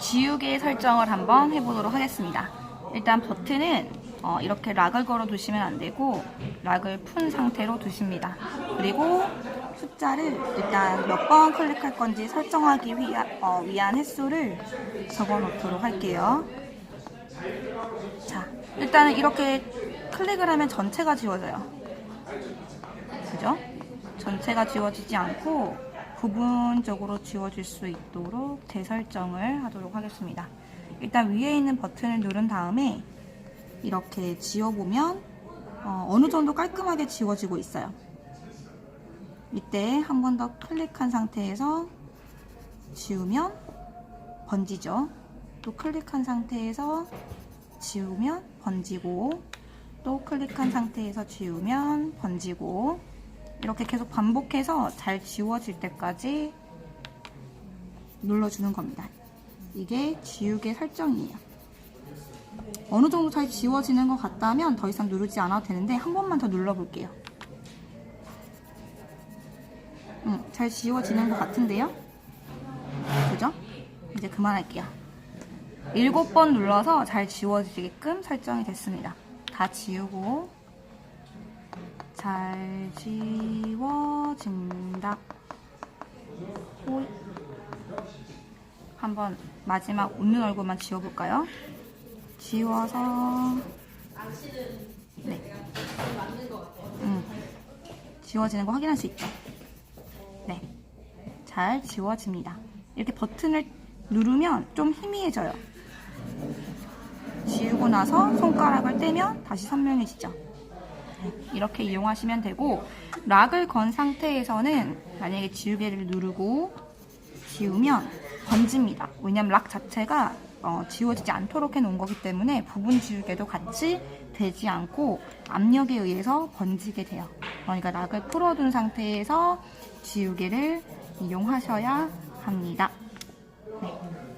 지우개 설정을 한번 해보도록 하겠습니다. 일단 버튼은 어, 이렇게 락을 걸어 두시면 안 되고 락을 푼 상태로 두십니다. 그리고 숫자를 일단 몇 번 클릭할 건지 설정하기 위한, 어, 위한 횟수를 적어 놓도록 할게요. 자, 일단은 이렇게 클릭을 하면 전체가 지워져요. 그죠? 전체가 지워지지 않고 부분적으로 지워질 수 있도록 재설정을 하도록 하겠습니다. 일단 위에 있는 버튼을 누른 다음에 이렇게 지워보면 어, 느 정도 깔끔하게 지워지고 있어요. 이때 한 번 더 클릭한 상태에서 지우면 번지죠. 또 클릭한 상태에서 지우면 번지고 또 클릭한 상태에서 지우면 번지고 이렇게 계속 반복해서 잘 지워질 때까지 눌러주는 겁니다. 이게 지우개 설정이에요. 어느 정도 잘 지워지는 것 같다면 더 이상 누르지 않아도 되는데 한 번만 더 눌러볼게요. 응, 잘 지워지는 것 같은데요? 그죠? 이제 그만할게요. 일곱 번 눌러서 잘 지워지게끔 설정이 됐습니다. 다 지우고 잘 지워진다. 호이. 한번 마지막 웃는 얼굴만 지워볼까요? 지워서 네. 음. 지워지는 거 확인할 수 있죠? 네. 잘 지워집니다. 이렇게 버튼을 누르면 좀 희미해져요. 지우고 나서 손가락을 떼면 다시 선명해지죠. 네, 이렇게 이용하시면 되고 락을 건 상태에서는 만약에 지우개를 누르고 지우면 번집니다. 왜냐면 락 자체가 어, 지워지지 않도록 해놓은 거기 때문에 부분 지우개도 같이 되지 않고 압력에 의해서 번지게 돼요. 그러니까 락을 풀어둔 상태에서 지우개를 이용하셔야 합니다. 네.